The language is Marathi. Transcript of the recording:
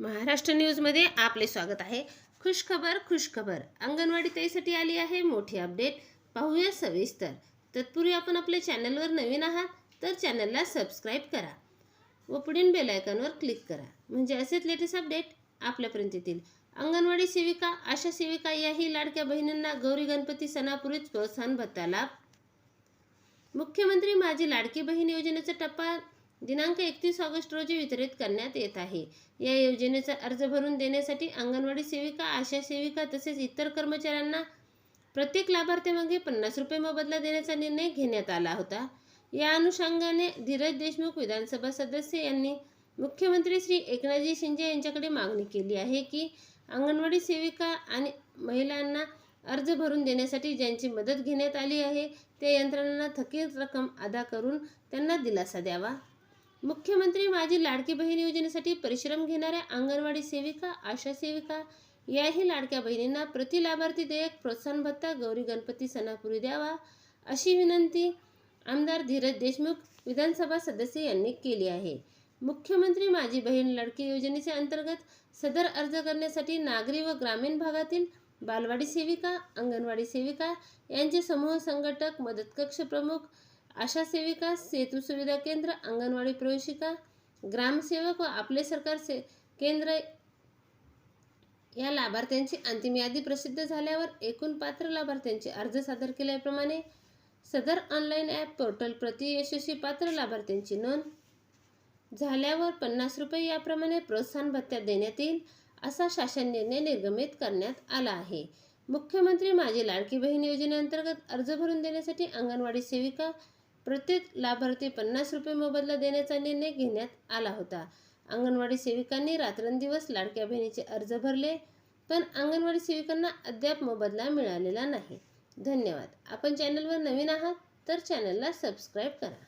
महाराष्ट्र न्यूजमध्ये आपले स्वागत आहे. खुशखबर खुशखबर अंगणवाडी ताईसाठी आली आहे मोठी अपडेट. पाहूया सविस्तर. तत्पूर्वी आपण आपल्या चॅनलवर नवीन आहात तर चॅनलला सबस्क्राईब करा व पुढील बेलायकॉनवर क्लिक करा. म्हणजे असेच लेटेस्ट अपडेट आपल्यापर्यंत येतील. अंगणवाडी सेविका आशा सेविका याही लाडक्या बहिणींना गौरी गणपती सणापूर्वीच प्रोत्साहन भत्ता लाभ. मुख्यमंत्री माझी लाडकी बहीण योजनेचा टप्पा दिनांक एकतीस ऑगस्ट रोजी वितरित करण्यात येत आहे. या योजनेचा अर्ज भरून देण्यासाठी अंगणवाडी सेविका आशा सेविका तसेच इतर कर्मचाऱ्यांना प्रत्येक लाभार्थ्यामागे पन्नास रुपये मोबदला देण्याचा निर्णय घेण्यात आला होता. या अनुषंगाने धीरज देशमुख विधानसभा सदस्य यांनी मुख्यमंत्री श्री एकनाथजी शिंदे यांच्याकडे मागणी केली आहे की अंगणवाडी सेविका आणि महिलांना अर्ज भरून देण्यासाठी ज्यांची मदत घेण्यात आली आहे त्या यंत्रणांना थकीत रक्कम अदा करून त्यांना दिलासा द्यावा. मुख्यमंत्री माझी लाडकी बहीण योजनेसाठी परिश्रम घेणाऱ्या अंगणवाडी सेविका आशा सेविका याही लाडक्या बहिणींना प्रति लाभार्थी देयक प्रोत्साहन भत्ता गौरी गणपती सणापूर्वी द्यावा अशी विनंती आमदार धीरज देशमुख विधानसभा सदस्य यांनी केली आहे. मुख्यमंत्री माझी बहीण लाडकी योजनेच्या अंतर्गत सदर अर्ज करण्यासाठी नागरी व ग्रामीण भागातील बालवाडी सेविका अंगणवाडी सेविका यांचे समूह संघटक मदत कक्ष प्रमुख आशा सेविका सेतू सुविधा केंद्र अंगणवाडी प्रवेशिका ग्रामसेवक व आपले सरकार से केंद्र या लाभार्थ्यांची अंतिम यादी प्रसिद्ध झाल्यावर एकूण पात्र लाभार्थ्यांचे अर्ज सादर केल्याप्रमाणे सदर ऑनलाईन ॲप पोर्टल प्रति यशस्वी पात्र लाभार्थ्यांची नोंद झाल्यावर पन्नास रुपये याप्रमाणे प्रोत्साहन भत्त्या देण्यात येईल असा शासन निर्णय निर्गमित करण्यात आला आहे. मुख्यमंत्री माझी लाडकी बहीण योजनेअंतर्गत अर्ज भरून देण्यासाठी अंगणवाडी सेविका प्रत्येक लाभार्थी पन्नास रुपये मोबदला देण्याचा निर्णय घेण्यात आला होता. अंगणवाडी सेविकांनी रात्रंदिवस लाडक्या बहिणीचे अर्ज भरले पण अंगणवाडी सेविकांना अद्याप मोबदला मिळालेला नाही. धन्यवाद. आपण चॅनलवर नवीन आहात तर चॅनलला सबस्क्राईब करा.